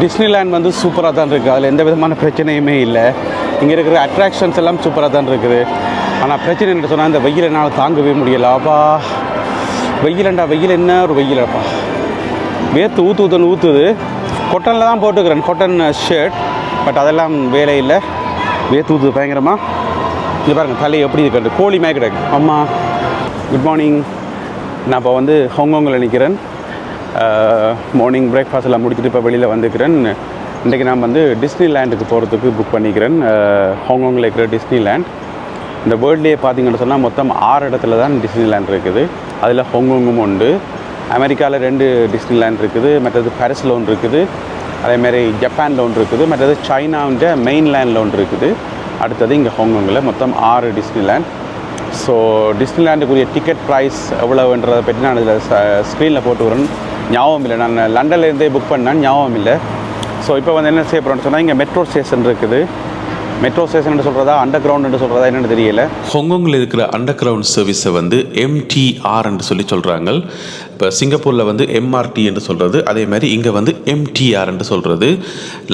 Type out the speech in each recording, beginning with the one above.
Disneyland வந்து சூப்பராக தான் இருக்குது அதில் எந்த விதமான பிரச்சனையுமே இல்லை. இங்கே இருக்கிற அட்ராக்ஷன்ஸ் எல்லாம் சூப்பராக தான் இருக்குது. ஆனால் பிரச்சனை என்ன சொன்னால் இந்த வெயில் என்னால் தாங்கவே முடியல. அப்பா வெயிலண்டா வெயில் என்ன ஒரு வெயிலப்பா வேர்த்து ஊற்று ஊற்றுன்னு ஊற்றுது கொட்டனில் தான் போட்டுக்கிறேன். கொட்டன் ஷர்ட் பட் அதெல்லாம் வேலை இல்லை. வேர்த்து ஊற்றுது பயங்கரமாக இது பாருங்கள் தலை எப்படி இருக்கிறது? கோழி மேக்கிடக்கு அம்மா குட் மார்னிங் நான் இப்போ வந்து ஹாங்காங்கில் நிற்கிறேன் மார்னிங் பிரேக்ஃபாஸ்ட் எல்லாம் முடிச்சுட்டு இப்போ வெளியில் வந்துக்கிறேன். இன்றைக்கி நான் வந்து டிஸ்னி லேண்டுக்கு போகிறதுக்கு புக் பண்ணிக்கிறேன் ஹாங்காங்கில் இருக்கிற டிஸ்னி லேண்ட் இந்த வேர்ல்ட்லேயே பார்த்தீங்கன்னு சொன்னால் மொத்தம் ஆறு இடத்துல தான் டிஸ்னி லேண்ட் இருக்குது. அதில் ஹாங்காங்கும் உண்டு. அமெரிக்காவில் ரெண்டு டிஸ்னி லேண்ட் இருக்குது. மற்றது பாரிஸில் ஒன்று இருக்குது. அதேமாரி ஜப்பானில் ஒன்று இருக்குது. மற்றது சைனாவுன்ற மெயின் லேண்டில் ஒன்று இருக்குது. அடுத்தது இங்கே ஹாங்காங்கில் மொத்தம் ஆறு டிஸ்னி லேண்ட் ஸோ டிஸ்னிலேண்டுக்குரிய டிக்கெட் ப்ரைஸ் எவ்வளோன்றதை பற்றி நான் இதில் ஸ்க்ரீனில் போட்டு வரேன் ஞாபகம் இல்லை நான் லண்டன்லேருந்தே புக் பண்ணேன் ஞாபகம் இல்லை ஸோ இப்போ வந்து என்ன செய்ய போகிறேன்னு சொன்னால் இங்கே மெட்ரோ ஸ்டேஷன் இருக்குது. மெட்ரோ ஸ்டேஷன் சொல்கிறதா அண்டர் கிரவுண்டு சொல்கிறதா என்னென்னு தெரியல. ஹாங்காங்கில் இருக்கிற அண்டர் கிரவுண்ட் சர்வீஸை வந்து எம்டிஆர் என்று சொல்லி சொல்கிறாங்க இப்போ சிங்கப்பூரில் வந்து எம்ஆர்டி என்று சொல்கிறது அதே மாதிரி இங்கே வந்து எம்டிஆர் என்று சொல்கிறது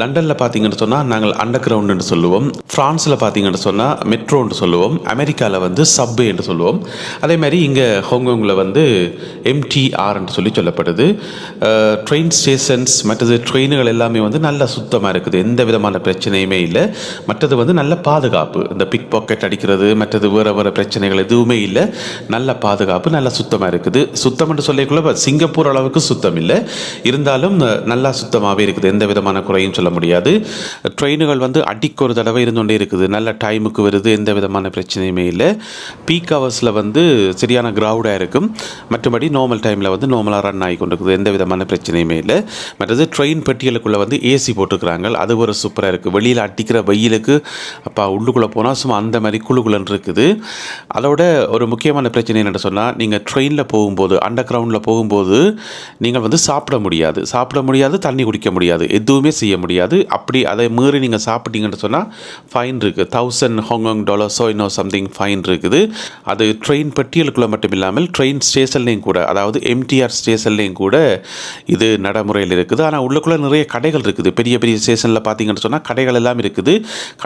லண்டனில் பார்த்தீங்கன்னு சொன்னால் நாங்கள் அண்டர் கிரவுண்ட் என்று சொல்லுவோம். ஃப்ரான்ஸில் பார்த்தீங்கன்னு சொன்னால் மெட்ரோ என்று சொல்லுவோம். அமெரிக்காவில் வந்து சப்வே என்று சொல்லுவோம். அதே மாதிரி இங்கே ஹாங்காங்கில் வந்து எம்டிஆர் என்று சொல்லி சொல்லப்படுது. ட்ரெயின் ஸ்டேஷன்ஸ் மற்றது ட்ரெயினுகள் எல்லாமே வந்து நல்லா சுத்தமாக இருக்குது. எந்த விதமான பிரச்சனையுமே இல்லை. மற்றது வந்து நல்ல பாதுகாப்பு. இந்த பிக் பாக்கெட் அடிக்கிறது மற்றது வேறு வேறு பிரச்சனைகள் எதுவுமே இல்லை. நல்ல பாதுகாப்பு நல்ல சுத்தமாக இருக்குது. சுத்தம் என்று சொல்லிக்குள்ள சிங்கப்பூர் அளவுக்கு சுத்தம் இல்லை. இருந்தாலும் நல்லா சுத்தமாகவே இருக்குது. எந்த விதமான குறையும் சொல்ல முடியாது. ட்ரெயினுகள் வந்து அடிக்கு ஒரு தடவை இருந்துகிட்டே இருக்குது. நல்ல டைமுக்கு வருது எந்த விதமான பிரச்சனையுமே இல்லை. பீக் ஹவர்ஸில் வந்து சரியான க்ரௌடாக இருக்கும். மற்றபடி நார்மல் டைமில் வந்து நார்மலாக ரன் ஆகி கொண்டிருக்குது. எந்த விதமான பிரச்சனையுமே இல்லை. மற்றது ட்ரெயின் பெட்டியலுக்குள்ளே வந்து ஏசி போட்டுக்கிறாங்க. அது ஒரு சூப்பராக இருக்குது வெளியில் அடிக்கிற வெயிலுக்கு அப்போ உள்ளுக்குள்ளே போனால் சும்மா அந்த மாதிரி குழுகுலன் இருக்குது. அதோட ஒரு முக்கியமான பிரச்சனை என்னென்னு சொன்னால் நீங்கள் ட்ரெயினில் போகும்போது அண்டர் கிரவுண்டில் போகும்போது நீங்கள் வந்து சாப்பிட முடியாது. சாப்பிட முடியாது தண்ணி குடிக்க முடியாது. எதுவுமே செய்ய முடியாது. அப்படி அதை மீறி நீங்கள் சாப்பிட்டீங்கன்னு சொன்னால் ஃபைன் இருக்குது தௌசண்ட் ஹாங்காங் டாலர்ஸோ இன்னும் சம்திங் ஃபைன் இருக்குது. அது ட்ரெயின் பெட்டியலுக்குள்ளே மட்டும் இல்லாமல் ட்ரெயின் ஸ்டேஷன்லேயும் கூட அதாவது எம்டிஆர் ஸ்டேஷன்லேயும் கூட இது நடைமுறையில் இருக்குது. ஆனால் உள்ளுக்குள்ளே நிறைய கடைகள் இருக்குது. பெரிய பெரிய ஸ்டேஷனில் பார்த்தீங்கன்னு சொன்னால் கடைகள் எல்லாம் இருக்குது.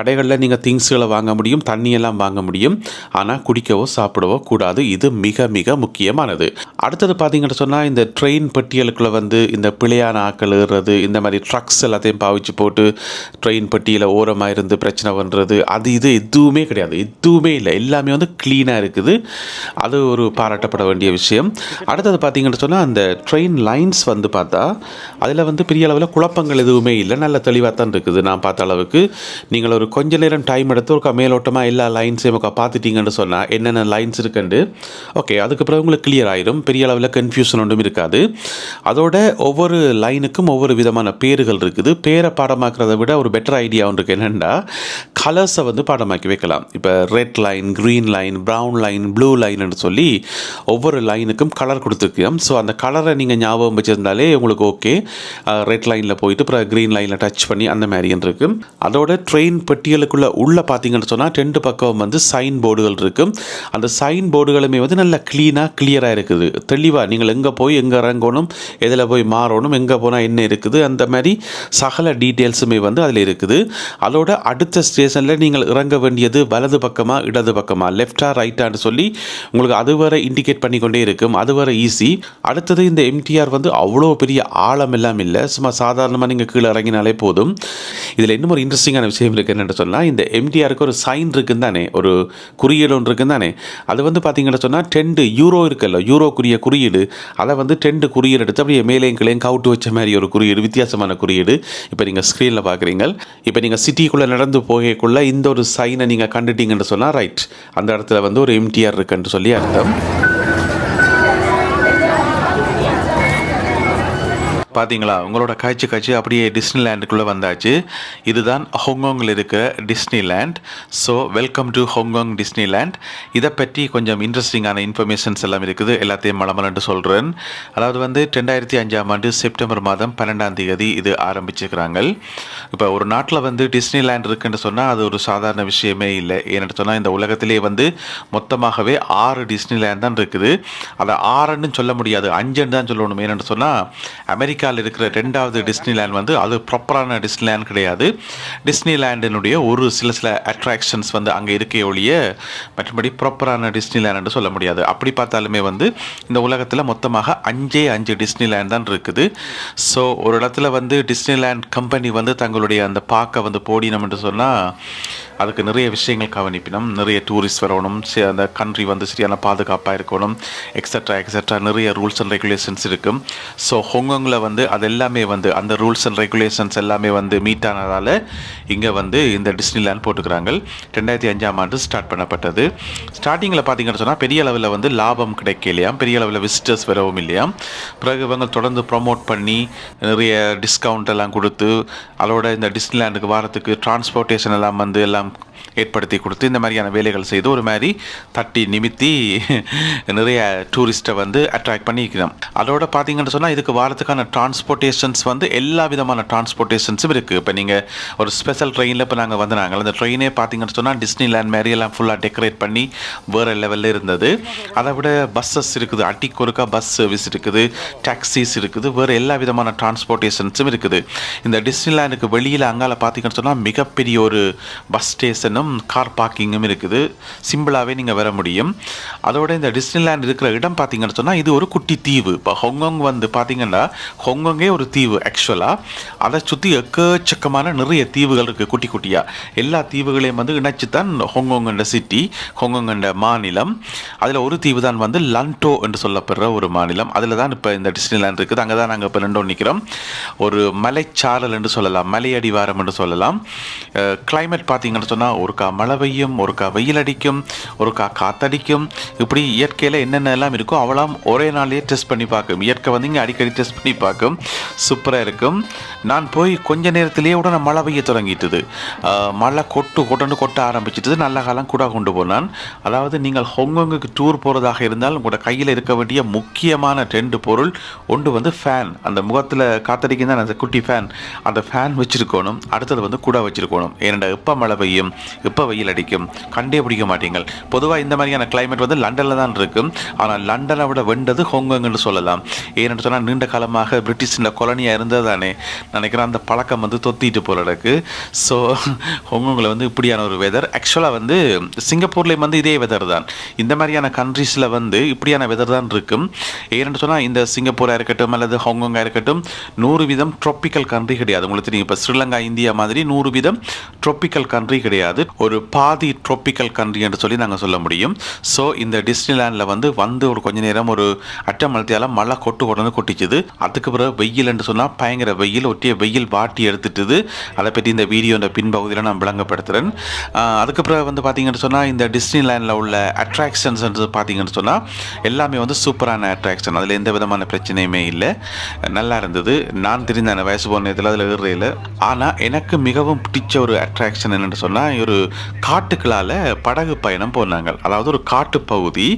கடைகளில் நீங்கள் திங்ஸ்களை வாங்க முடியும் தண்ணியெல்லாம் வாங்க முடியும். ஆனால் குடிக்கவோ சாப்பிடவோ கூடாது. இது மிக மிக முக்கியமானது. அடுத்தது பார்த்தீங்கன்னு சொன்னால் இந்த ட்ரெயின் பட்டியலுக்குள்ளே வந்து இந்த பிழையான ஆக்கள் ஏறுறது இந்த மாதிரி ட்ரக்ஸ் எல்லாத்தையும் பாவிச்சு போட்டு ட்ரெயின் பெட்டியில் ஓரமாக இருந்து பிரச்சனை பண்ணுறது அது இது எதுவுமே கிடையாது. எதுவுமே இல்லை. எல்லாமே வந்து க்ளீனாக இருக்குது. அது ஒரு பாராட்டப்பட வேண்டிய விஷயம். அடுத்தது பார்த்தீங்கன்னு சொன்னால் அந்த ட்ரெயின் லைன்ஸ் வந்து பார்த்தா அதில் வந்து பெரிய அளவில் குழப்பங்கள் எதுவுமே இல்லை. நல்ல தெளிவாக தான் இருக்குது. நான் பார்த்த அளவுக்கு. நீங்கள் ஒரு கொஞ்ச நேரம் டைம் எடுத்து ஒரு மேலோட்டமாக எல்லா லைன்ஸையும் ஒருக்கா பார்த்துட்டீங்கன்னு சொன்னால் என்னென்ன லைன்ஸ் இருக்குண்டு? ஓகே அதுக்கப்புறம் உங்களுக்கு கிளியர் ஆயிடும் பெரிய அளவில் கன்ஃபியூஷன் ஒன்றும் இருக்காது. அதோட ஒவ்வொரு லைனுக்கும் ஒவ்வொரு விதமான பேர்கள் இருக்குது. பேரை பாடமாக்குறதை விட ஒரு பெட்டர் ஐடியா ஒன்று இருக்குது என்னென்னா கலர்ஸை வந்து பாடமாக்கி வைக்கலாம். இப்போ red line green line brown line blue லைன்னு சொல்லி ஒவ்வொரு லைனுக்கும் கலர் கொடுத்துருக்கோம். ஸோ அந்த கலரை நீங்கள் ஞாபகம் வச்சுருந்தாலே உங்களுக்கு ஓகே ரெட் லைனில் போயிட்டு அப்புறம் க்ரீன் லைனில் டச் பண்ணி அந்த மாதிரி இருக்கு. அதோட ட்ரெயின் பெட்டியலுக்குள்ளே உள்ளே பார்த்தீங்கன்னு சொன்னால் ரெண்டு பக்கம் வந்து சைன் போர்டுகள் இருக்கும் அந்த சைன் போர்டுகளுமே வந்து நல்லா க்ளீனாக கிளியராக இருக்குது. தெளிவாக நீங்கள் எங்கே போய் எங்கே இறங்கணும் எதில் போய் மாறணும் எங்கே போனால் என்ன இருக்குது அந்த மாதிரி சகல டீட்டெயில்ஸுமே வந்து அதில் இருக்குது. அதோட அடுத்த ஸ்டேஷனில் நீங்கள் இறங்க வேண்டியது வலது பக்கமாக இடது பக்கமாக லெஃப்டாக ரைட்டான்னு சொல்லி உங்களுக்கு அது வரை இண்டிகேட் பண்ணிக்கொண்டே இருக்கும். அது வர ஈஸி அடுத்தது இந்த எம்டிஆர் வந்து அவ்வளோ பெரிய ஆழம் எல்லாம் இல்லை. சும்மா சாதாரணமாக நீங்கள் கீழே இறங்கினாலே போதும். இதில் இன்னும் ஒரு இன்ட்ரெஸ்டிங்கான விஷயம் இருக்குது என்னென்னு சொன்னால் இந்த எம்டிஆருக்கு ஒரு சைன் இருக்குன்னு தானே ஒரு குறியீடு ஒன்று இருக்குன்னு தானே. அது வந்து பார்த்தீங்கன்னு சொன்னால் டெண்டு யூரோ இருக்குல்ல யூரோக்குரிய குறியீடு. அதை வந்து டெண்டு குறியீடு எடுத்து அப்படியே மேலேயும் கிளையும் கவுட்டு வச்ச மாதிரி ஒரு குறியீடு வித்தியாசமான குறியீடு. இப்போ நீங்கள் ஸ்க்ரீனில் பார்க்குறீங்க இப்போ நீங்கள் சிட்டிக்குள்ளே நடந்து போகக்குள்ளே இந்த ஒரு சைனை நீங்கள் கண்டுட்டீங்கன்னு சொன்னால் ரைட் அந்த இடத்துல வந்து ஒரு எம்டிஆர் இருக்குன்னு சொல்லி அர்த்தம். பார்த்தீங்களா உங்களோட காய்ச்சி காய்ச்சி அப்படியே டிஸ்னி லேண்டுக்குள்ளே வந்தாச்சு. இதுதான் ஹாங்காங்கில் இருக்க Disney land so welcome to Hong Kong Disney land இதை பற்றி கொஞ்சம் இன்ட்ரெஸ்டிங்கான இன்ஃபர்மேஷன்ஸ் எல்லாம் இருக்குது. எல்லாத்தையும் மலமலன்ட்டு சொல்கிறேன் அதாவது வந்து ரெண்டாயிரத்தி அஞ்சாம் ஆண்டு செப்டம்பர் மாதம் பன்னெண்டாம் தேதி இது ஆரம்பிச்சிருக்கிறாங்க. இப்போ ஒரு நாட்டில் வந்து டிஸ்னி லேண்ட் இருக்குன்னு சொன்னால் அது ஒரு சாதாரண விஷயமே இல்லை. ஏன்னு சொன்னால் இந்த உலகத்திலே வந்து மொத்தமாகவே ஆறு டிஸ்னி லேண்ட் தான் இருக்குது. அதை ஆறுன்னு சொல்ல முடியாது. அஞ்சுன்னு தான் சொல்லணும். ஏன்னு சொன்னால் அமெரிக்கா அமெரிக்காவில் இருக்கிற ரெண்டாவது டிஸ்னிலேண்ட் வந்து அது ப்ராப்பரான டிஸ்னிலேண்ட் கிடையாது. டிஸ்னிலேண்டினுடைய ஒரு சில சில அட்ராக்ஷன்ஸ் வந்து அங்கே இருக்கே ஒழிய மற்றபடி ப்ராப்பரான டிஸ்னிலேண்ட் சொல்ல முடியாது. அப்படி பார்த்தாலுமே வந்து இந்த உலகத்தில் மொத்தமாக அஞ்சே அஞ்சு டிஸ்னிலேண்ட் தான் இருக்குது. ஸோ ஒரு இடத்துல வந்து டிஸ்னிலேண்ட் கம்பெனி வந்து தங்களுடைய அந்த பார்க்க வந்து போடினோம் என்று சொன்னால் அதுக்கு நிறைய விஷயங்கள் கவனிப்பினம். நிறைய டூரிஸ்ட் வரணும் அந்த கண்ட்ரி வந்து சரியான பாதுகாப்பாக இருக்கணும் எக்ஸட்ரா எக்ஸட்ரா நிறைய ரூல்ஸ் அண்ட் ரெகுலேஷன்ஸ் இருக்கும். ஸோ ஹொங்கோங்கில் வந்து வந்து அது எல்லாமே வந்து அந்த ரூல்ஸ் அண்ட் ரெகுலேஷன்ஸ் எல்லாமே வந்து மீட் ஆனதால் இங்கே வந்து இந்த டிஸ்னிலேண்ட் போட்டுக்கிறாங்க. ரெண்டாயிரத்தி அஞ்சாம் ஆண்டு ஸ்டார்ட் பண்ணப்பட்டது. ஸ்டார்டிங்கில் பார்த்தீங்கன்னு சொன்னால் பெரிய அளவில் வந்து லாபம் கிடைக்கலையாம் பெரிய அளவில் விசிட்டர்ஸ் வரவும் இல்லையாம் பிறகு இவங்க தொடர்ந்து ப்ரொமோட் பண்ணி நிறைய டிஸ்கவுண்ட் எல்லாம் கொடுத்து அதோட இந்த டிஸ்னிலேண்டுக்கு வாரத்துக்கு டிரான்ஸ்போர்ட்டேஷன் எல்லாம் வந்து எல்லாம் ஏற்படுத்தி கொடுத்து இந்த மாதிரியான வேலைகள் செய்து ஒரு மாதிரி தட்டி நிமித்தி நிறைய டூரிஸ்ட்டை வந்து அட்ராக்ட் பண்ணிக்கிறோம். அதோட பார்த்தீங்கன்னு சொன்னால் இதுக்கு வாரத்துக்கான டிரான்ஸ்போர்ட்டேஷன்ஸ் வந்து எல்லா விதமான டிரான்ஸ்போர்ட்டேஷன்ஸும் இருக்குது இப்போ நீங்கள் ஒரு ஸ்பெஷல் ட்ரெயினில் இப்போ நாங்கள் வந்து நாங்கள் அந்த ட்ரெயினே பார்த்தீங்கன்னு சொன்னால் டிஸ்னிலேண்ட் மாதிரி எல்லாம் ஃபுல்லாக டெக்கரேட் பண்ணி வேறு லெவலில் இருந்தது. அதை விட பஸ்ஸஸ் இருக்குது அட்டிக்கு ஒருக்கா பஸ் சர்வீஸ் இருக்குது டாக்ஸிஸ் இருக்குது வேறு எல்லா விதமான டிரான்ஸ்போர்ட்டேஷன்ஸும் இருக்குது. இந்த டிஸ்னிலேண்டுக்கு வெளியில் அங்கால பார்த்தீங்கன்னு சொன்னால் மிகப்பெரிய ஒரு பஸ் ஸ்டேஷன் ஸ்டேஷனும் கார் பார்க்கிங்கும் இருக்குது. சிம்பிளாகவே நீங்கள் வர முடியும். அதோட இந்த டிஸ்னிலேண்ட் இருக்கிற இடம் பார்த்தீங்கன்னு சொன்னால் இது ஒரு குட்டி தீவு. இப்போ ஹொங்கொங் வந்து பார்த்தீங்கன்னா ஹொங்கொங்கே ஒரு தீவு ஆக்சுவலாக அதை சுற்றி எக்கச்சக்கமான நிறைய தீவுகள் இருக்குது குட்டி குட்டியாக எல்லா தீவுகளையும் வந்து இணைச்சு தான் ஹொங்கொங் என்ற சிட்டி ஹொங்கொங் என்ற மாநிலம். அதில் ஒரு தீவு தான் வந்து லண்டோ என்று சொல்லப்படுற ஒரு மாநிலம். அதில் தான் இப்போ இந்த டிஸ்னிலேண்ட் இருக்குது. அங்கே தான் நாங்கள் இப்போ நின்று நிற்கிறோம் ஒரு மலைச்சாரல் என்று சொல்லலாம் மலையடிவாரம் என்று சொல்லலாம். கிளைமேட் பார்த்தீங்கன்னு சொன்னால் ஒருக்கா மழை பெய்யும் ஒருக்கா வெயில் அடிக்கும் ஒருக்கா காத்தடிக்கும். இப்படி இயற்கையில் என்னென்ன எல்லாம் இருக்கோ அவளாம் ஒரே நாள்லேயே டெஸ்ட் பண்ணி பார்க்கும். இயற்கை வந்து இங்கே அடிக்கடி டெஸ்ட் பண்ணி பார்க்கும். சூப்பராக இருக்கும். நான் போய் கொஞ்ச நேரத்திலேயே உடனே மழை பெய்ய தொடங்கிட்டுது. மழை கொட்டு கொட்டன்னு கொட்ட ஆரம்பிச்சிட்டது. நல்ல காலம் கூட கொண்டு போனான். அதாவது நீங்கள் ஹொங்கொங்குக்கு டூர் போகிறதாக இருந்தால் உங்களோட கையில் இருக்க வேண்டிய முக்கியமான ரெண்டு பொருள் ஒன்று வந்து ஃபேன் அந்த முகத்தில் காத்தடிக்கும் தான் அந்த குட்டி ஃபேன் அந்த ஃபேன் வச்சுருக்கணும். அடுத்தது வந்து கூட வச்சுருக்கணும். ஏனெண்டா எப்போ மழை பெய்யும்? எப்போ வெயில் அடிக்கும்? கண்டே பிடிக்க மாட்டீங்கள். பொதுவாக இந்த மாதிரியான கிளைமேட் வந்து லண்டனில் தான் இருக்கும் ஆனால் லண்டனை விட வெண்டது ஹொங்கொங்குன்னு சொல்லலாம். ஏன்னு சொன்னால் நீண்ட காலமாக பிரிட்டிஷில் கொலனியாக இருந்தது தானே நினைக்கிறேன் அந்த பழக்கம் வந்து தொத்திட்டு போல இருக்கு. ஸோ ஹொங்கொங்கில் வந்து இப்படியான ஒரு வெதர் ஆக்சுவலாக வந்து சிங்கப்பூர்லேயும் வந்து இதே வெதர் தான். இந்த மாதிரியான கண்ட்ரீஸில் வந்து இப்படியான வெதர் தான் இருக்கும் ஏன்னு சொன்னால் இந்த சிங்கப்பூராக இருக்கட்டும் அல்லது ஹாங்காங்காக இருக்கட்டும் நூறு வீதம் ட்ரொப்பிக்கல் கண்ட்ரி கிடையாது. உங்களுக்கு தெரியும் இப்போ ஸ்ரீலங்கா இந்தியா மாதிரி நூறு வீதம் ட்ரொப்பிக்கல் கண்ட்ரி கிடையாது. ஒரு பாதி ட்ரோப்பிக்கல் கண்ட்ரி என்று சொல்லி நாங்கள் சொல்ல முடியும். ஸோ இந்த டிஸ்னிலேண்டில் வந்து வந்து ஒரு கொஞ்ச நேரம் ஒரு அட்டமலத்தியால் மழை கொட்டு உடனே கொட்டிச்சுது. அதுக்கு பிறகு வெயில் என்று சொன்னால் பயங்கர வெயில் ஒட்டிய வெயில் வாட்டி எடுத்துட்டுது. அதை பற்றி இந்த வீடியோ இந்த பின்பகுதியில் நான் விளங்கப்படுத்துகிறேன் அதுக்கு பிறகு வந்து பார்த்தீங்கன்னு சொன்னால் இந்த டிஸ்னிலேண்டில் உள்ள அட்ராக்ஷன்ஸ் பார்த்தீங்கன்னு சொன்னால் எல்லாமே வந்து சூப்பரான அட்ராக்ஷன் அதில் எந்த விதமான பிரச்சனையுமே இல்லை. நல்லா இருந்தது. நான் தெரிந்த வயசு போன நேரத்தில் அதில் ஏறுறையில் ஆனால் எனக்கு மிகவும் பிடிச்ச ஒரு அட்ராக்ஷன் என்னென்னு சொன்னால் ஒரு காட்டுக்களால் படகு பயணம் போனாங்க. அதாவது ஒரு காட்டு பகுதி.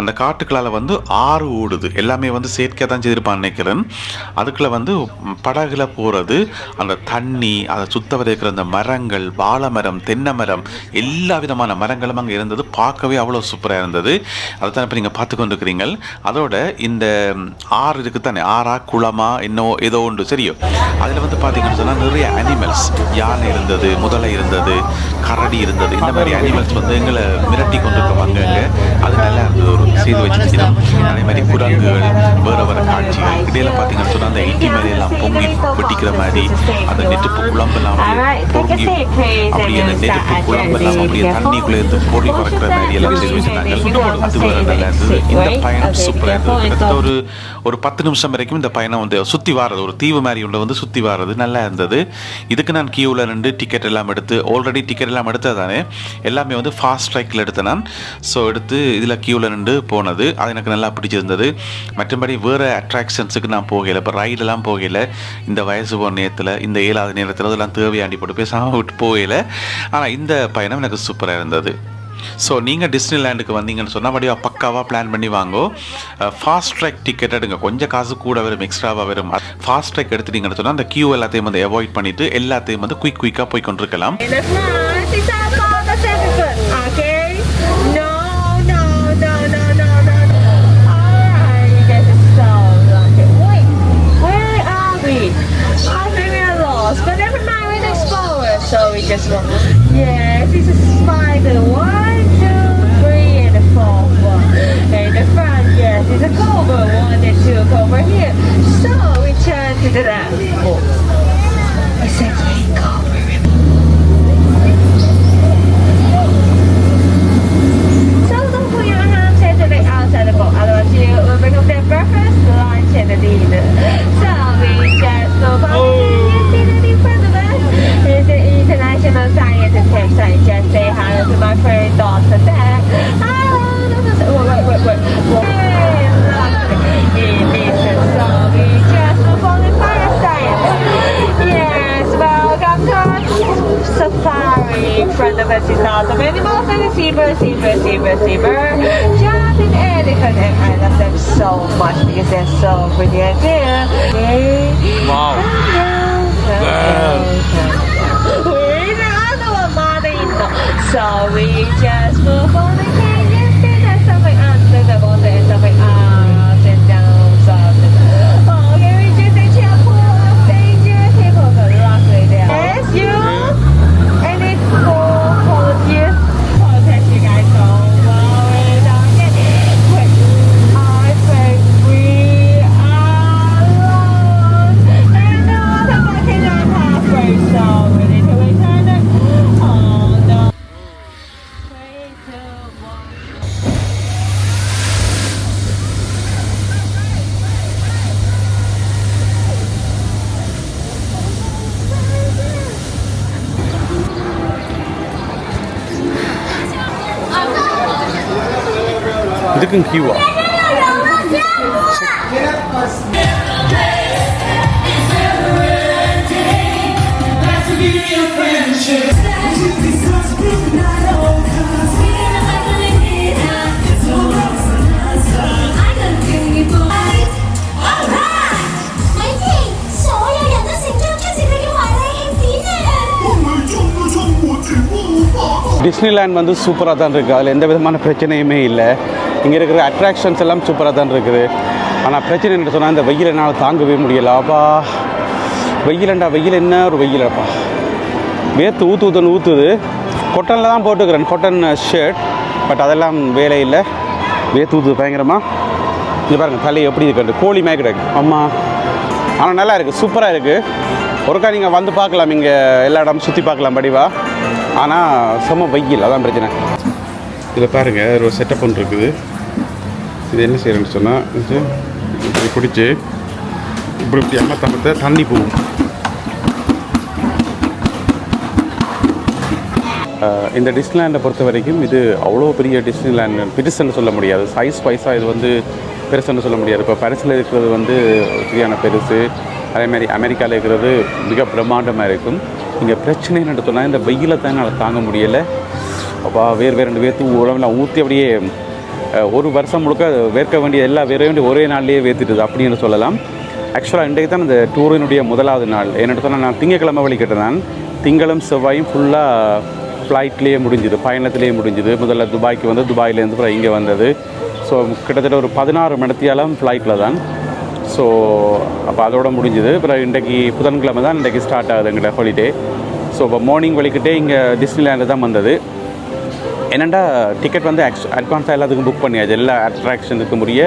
அந்த காட்டுக்களால் வந்து ஆறு ஓடுது. எல்லாமே வந்து செயற்கையாக தான் செய்திருப்பான் நினைக்கிறேன். அதுக்குள்ளே வந்து படகுல போகிறது அந்த தண்ணி அதை சுத்த இருக்கிற அந்த மரங்கள் வாழை மரம் தென்னை மரம் எல்லா விதமான மரங்களும் அங்கே இருந்தது. பார்க்கவே அவ்வளோ சூப்பராக இருந்தது. அதை தான் இப்போ நீங்கள் பார்த்து கொண்டிருக்கிறீங்க அதோட இந்த ஆறு இருக்குது தானே ஆறா குளமா இன்னும் ஏதோ ஒன்று சரியோ. அதில் வந்து பார்த்தீங்கன்னு சொன்னால் நிறைய அனிமல்ஸ் யானை இருந்தது முதலை இருந்தது கரடி இருந்தது. இந்த மாதிரி அனிமல்ஸ் வந்து எங்களை மிரட்டி கொண்டிருக்கவாங்க அங்கே அது நல்லா இருந்தது ஒரு செய்து வச்சிருக்கிறோம் அதே மாதிரி குரங்குகள் வேறு வேறு காட்சிகள். இடையில பார்த்தீங்கன்னு சொன்னால் அந்த இட்டி மாதிரி எல்லாம் பொங்கி வெட்டிக்கிற மாதிரி அந்த நெருப்பு குழம்பெல்லாம் பொங்கி அப்படியே அந்த நெருப்பு குழம்பெல்லாம் அப்படியே தண்ணிக்குள்ளே இருந்து பொறி பறக்கிற மாதிரி எல்லாம் செய்து வச்சிருந்தாங்க. அது வேறு நல்லா இருந்தது. இந்த பயணம் சூப்பராக இருந்தது. கிட்டத்தட்ட ஒரு ஒரு பத்து நிமிஷம் வரைக்கும் இந்த பயணம் வந்து சுற்றி வாரது. ஒரு தீவு மாதிரி உள்ள வந்து சுற்றி வாரது. நல்லா இருந்தது. இதுக்கு நான் கியூவில் நின்று டிக்கெட் எல்லாம் எடுத்து ஆல்ரெடி டிக்கெட் எல்லாம் எடுத்தது தானே. எல்லாமே வந்து ஃபாஸ்ட் ட்ராக்கில் எடுத்தேன் நான். ஸோ எடுத்து இதில் கியூவில் நின்று போனது. அது எனக்கு நல்லா பிடிச்சிருந்தது. மற்றபடி வேறு அட்ராக்ஷன்ஸுக்கு நான் போகலை இப்போ ரைடெல்லாம் போகலை இந்த வயசு போன நேரத்தில் இந்த ஏழாவது நேரத்தில் அதெல்லாம் தேவையாண்டி போட்டு பேசாமல் விட்டு போகல ஆனால் இந்த பயணம் எனக்கு சூப்பராக இருந்தது. ஸோ நீங்கள் டிஸ்னிலேண்டுக்கு வந்தீங்கன்னு சொன்னால் வடிவா பக்காவாக பிளான் பண்ணி வாங்கோ. ஃபாஸ்ட் ட்ராக் டிக்கெட் எடுங்க. கொஞ்சம் காசு கூட வரும் எக்ஸ்ட்ராவாக வரும் ஃபாஸ்ட் ட்ராக் எடுத்துட்டீங்கன்னு சொன்னால் அந்த கியூ எல்லாத்தையும் வந்து அவாய்ட் பண்ணிவிட்டு எல்லாத்தையும் வந்து குயிக் குயிக்காக போய் கொண்டிருக்கலாம் truck. 喂哈喽哈喽我妈的音响稍微一 இதுக்கும் கியூவா டிஸ்னிலேண்ட் வந்து சூப்பராக தான் இருக்குது அதில் எந்த விதமான பிரச்சனையுமே இல்லை. இங்கே இருக்கிற அட்ராக்ஷன்ஸ் எல்லாம் சூப்பராக தான் இருக்குது. ஆனால் பிரச்சனை என்ன சொன்னால் இந்த வெயில் என்னால் தாங்கவே முடியல. அப்பா வெயிலண்டா வெயில் என்ன ஒரு வெயிலப்பா. வேர்த்து ஊற்று ஊற்றுன்னு ஊற்றுது கொட்டனில் தான் போட்டுக்கிறேன். கொட்டன் ஷர்ட் பட் அதெல்லாம் வேலை இல்லை. வேர்த்து ஊற்றுது பயங்கரமாக இது பாருங்கள் தலை எப்படி இருக்கு. கோழி மேய் கிடக்கு. அம்மா. ஆனால் நல்லா இருக்குது சூப்பராக இருக்குது ஒருக்கா நீங்கள் வந்து பார்க்கலாம். இங்கே எல்லா இடமும் சுற்றி பார்க்கலாம். படிவா. ஆனால் செம்ம வெயில். அதான் பிரச்சனை. இதை பாருங்கள் ஒரு செட்டப் ஒன்று இருக்குது. இது என்ன செய்கிறேன்னு சொன்னால் இது இப்படி பிடிச்சி இப்படி இப்படி அம்ம தமத்தை தண்ணி போகும். இந்த டிஸ்னிலேண்டை பொறுத்த வரைக்கும் இது அவ்வளோ பெரிய டிஸ்னிலேண்ட் பெருசுன்னு சொல்ல முடியாது. சைஸ் வைஸாக இது வந்து பெருசுன்னு சொல்ல முடியாது. இப்போ பரிசில் இருக்கிறது வந்து சரியான பெருசு. அதேமாதிரி அமெரிக்காவில் இருக்கிறது மிக பிரம்மாண்டமாக இருக்கும். இங்கே பிரச்சனை என்னன்னு சொன்னால் இந்த வெயிலை தான் என்னால் தாங்க முடியலை. அப்பா வேர் வேறு ரெண்டு வேர்த்து உடம்புலாம் ஊற்றி அப்படியே ஒரு வருஷம் முழுக்க வேர்க்க வேண்டிய எல்லா வேற வேண்டிய ஒரே நாள்லேயே வேர்த்துட்டுது அப்படின்னு சொல்லலாம். ஆக்சுவலாக இன்றைக்கு தான் இந்த டூரினுடைய முதலாவது நாள். என்னென்னு சொன்னால் நான் திங்கக்கிழமை வழிகிட்டேன் நான் திங்களும் செவ்வாயும் ஃபுல்லாக ஃப்ளைட்லேயே முடிஞ்சுது பயணத்திலேயே முடிஞ்சுது. முதல்ல துபாய்க்கு வந்து துபாயிலேருந்து அப்புறம் இங்கே வந்தது. ஸோ கிட்டத்தட்ட ஒரு பதினாறு மணித்தியாலும் ஃப்ளைட்டில் தான். ஸோ அப்போ அதோட முடிஞ்சுது. அப்புறம் இன்றைக்கு புதன்கிழமை தான் இன்றைக்கு ஸ்டார்ட் ஆகுது எங்கள்கிட்ட ஹாலிடே ஸோ இப்போ மார்னிங் வலிக்கிட்டே இங்கே டிஸ்னிலேண்டு தான் வந்தது. என்னென்னா டிக்கெட் வந்து அட்வான்ஸாக எல்லாத்துக்கும் புக் பண்ணியாச்சு? எல்லா அட்ராக்ஷனுக்கும் உரிய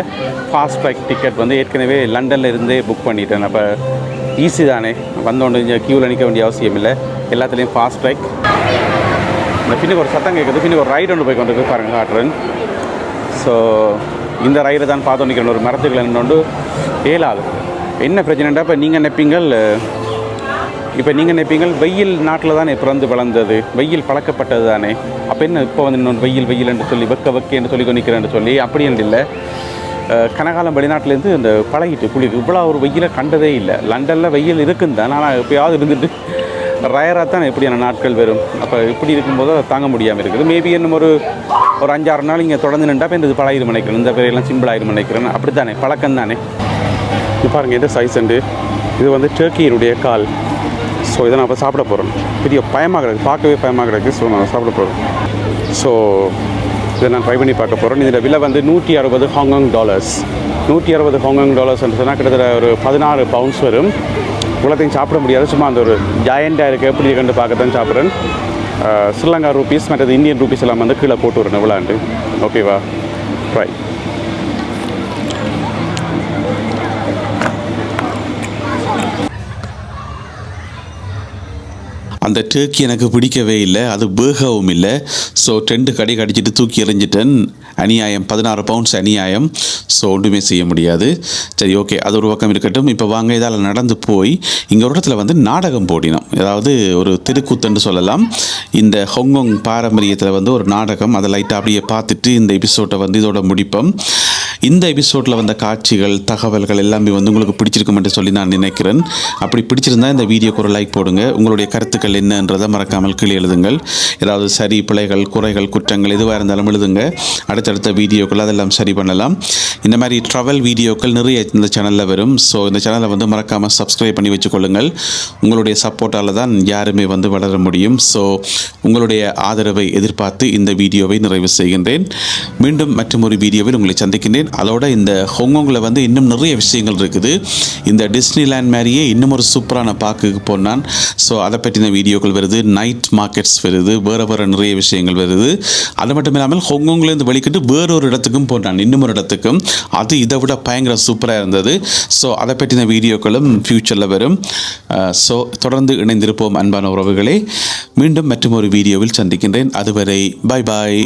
ஃபாஸ்ட் ட்ராக் டிக்கெட் வந்து ஏற்கனவே லண்டனில் இருந்தே புக் பண்ணிட்டேன். அப்போ ஈஸி தானே? வந்தோடனே இங்கே க்யூவில் நிற்க வேண்டிய அவசியம் இல்லை. எல்லாத்துலேயும் ஃபாஸ்ட் ட்ராக் பின்னுக்கு ஒரு சத்தம் கேட்குது பின்னுக்கு ஒரு ரைடு ஒன்று போய் கொண்டு பாருங்க காட்டுறேன். ஸோ இந்த ரைடை தான் பார்த்து நிற்கிறேன் ஒரு மரத்துக்குள்ள நின்று ஏழாது என்ன பிரச்சனைண்டா? இப்போ நீங்கள் நினைப்பீங்கள் இப்போ நீங்கள் நினைப்பீங்க வெயில் நாட்டில் தானே பிறந்து வளர்ந்தது? வெயில் பழக்கப்பட்டது தானே? அப்போ என்ன இப்போ வந்து இன்னொன்று வெயில் வெயில் என்று சொல்லி வெக்க வெக்க என்று சொல்லி நிற்கிறேன்னு சொல்லி அப்படி என்று இல்லை. கனகாலம் வெளிநாட்டிலேருந்து இந்த பழகிட்டு குளிர் இவ்வளோ ஒரு வெயிலை கண்டதே இல்லை. லண்டனில் வெயில் இருக்குன்னு தான் ஆனால் எப்பயாவது இருந்துட்டு ரயராக தான் எப்படியான நாட்கள் வரும். அப்போ இப்படி இருக்கும்போது அதை தாங்க முடியாமல் இருக்குது. மேபி இன்னும் ஒரு ஒரு அஞ்சாறு நாள் இங்கே தொடர்ந்து நின்றா இப்போ இந்த பழகிரும் நினைக்கிறேன். இந்த பேரெல்லாம் சிம்பிள் ஆயிரும் நினைக்கிறேன். அப்படி தானே பழக்கம் தானே பாருங்கள் எந்த சைஸ் உண்டு. இது வந்து டர்க்கியினுடைய கால். ஸோ இதை நான் இப்போ சாப்பிட போகிறேன் பெரிய பயமாக இருக்குது பார்க்கவே பயமாக இருக்குது ஸோ நான் சாப்பிட போகிறேன் ஸோ இதை நான் ட்ரை பண்ணி பார்க்க போகிறேன் இதில் விலை வந்து நூற்றி அறுபது ஹாங்காங் டாலர்ஸ் நூற்றி அறுபது ஹாங்காங் டாலர்ஸ் சொன்னால் கிட்டத்தட்ட ஒரு பதினாறு பவுன்ஸ் வரும். உலகத்தையும் சாப்பிட முடியாது. சும்மா அந்த ஒரு ஜாயண்டாக இருக்குது எப்படி இருக்குன்னு பார்க்கத்தான் சாப்பிட்றேன். ஸ்ரீலங்கா ரூபீஸ் மற்றது இந்தியன் ரூபீஸ் எல்லாம் வந்து கீழே போட்டு வரணும் விளாண்டு ஓகேவா ரைட் அந்த டேர்க்கி எனக்கு பிடிக்கவே இல்லை அது பேகவும் இல்லை. ஸோ டெண்டு கடை கடிச்சிட்டு தூக்கி எறிஞ்சிட்டேன். அநியாயம் பதினாறு பவுண்ட்ஸ் அநியாயம். ஸோ ஒன்றுமே செய்ய முடியாது. சரி ஓகே அது ஒரு பக்கம் இருக்கட்டும். இப்போ வாங்க இதால் நடந்து போய் இங்கே ஒரு இடத்துல வந்து நாடகம் போடினோம். அதாவது ஒரு தெருக்கூத்துன்னு சொல்லலாம். இந்த ஹொங்கொங் பாரம்பரியத்தில் வந்து ஒரு நாடகம் அதை லைட்டாக அப்படியே பார்த்துட்டு இந்த எபிசோட்டை வந்து இதோட முடிப்போம். இந்த எபிசோடில் வந்த காட்சிகள் தகவல்கள் எல்லாமே வந்து உங்களுக்கு பிடிச்சிருக்கும் என்று சொல்லி நான் நினைக்கிறேன். அப்படி பிடிச்சிருந்தா இந்த வீடியோக்கு ஒரு லைக் போடுங்க. உங்களுடைய கருத்துக்கள் என்னன்றதை மறக்காமல் கீழே எழுதுங்கள். ஏதாவது சரி பிழைகள் குறைகள் குற்றங்கள் எதுவாக இருந்தாலும் எழுதுங்க. அடுத்தடுத்த வீடியோக்கள் அதெல்லாம் சரி பண்ணலாம். இந்த மாதிரி ட்ராவல் வீடியோக்கள் நிறைய இந்த சேனலில் வரும். ஸோ இந்த சேனலை வந்து மறக்காமல் சப்ஸ்கிரைப் பண்ணி வச்சுக்கொள்ளுங்கள். உங்களுடைய சப்போர்ட்டால் தான் யாருமே வந்து வளர முடியும். ஸோ உங்களுடைய ஆதரவை எதிர்பார்த்து இந்த வீடியோவை நிறைவு செய்கின்றேன். மீண்டும் மற்றும் ஒரு வீடியோவில் உங்களை சந்திக்கின்றேன். அதோட இந்த ஹொங்கோங்கில் வந்து இன்னும் நிறைய விஷயங்கள் இருக்குது. இந்த டிஸ்னிலேண்ட் மாதிரியே இன்னும் ஒரு சூப்பரான பார்க்குக்கு போனான். ஸோ அதை பற்றின வீடியோக்கள் வருது நைட் மார்க்கெட்ஸ் வருது வேறு வேறு நிறைய விஷயங்கள் வருது. அது மட்டும் இல்லாமல் ஹொங்கோங்லேருந்து வெளிக்கிட்டு வேறொரு இடத்துக்கும் போனான் இன்னும் ஒரு இடத்துக்கும். அது இதை விட பயங்கர சூப்பராக இருந்தது. ஸோ அதை பற்றின வீடியோக்களும் ஃப்யூச்சரில் வரும். Uh, ஸோ தொடர்ந்து இணைந்திருப்போம் அன்பான உறவுகளே. மீண்டும் மற்றும் ஒரு வீடியோவில் சந்திக்கின்றேன். அதுவரை பை பாய்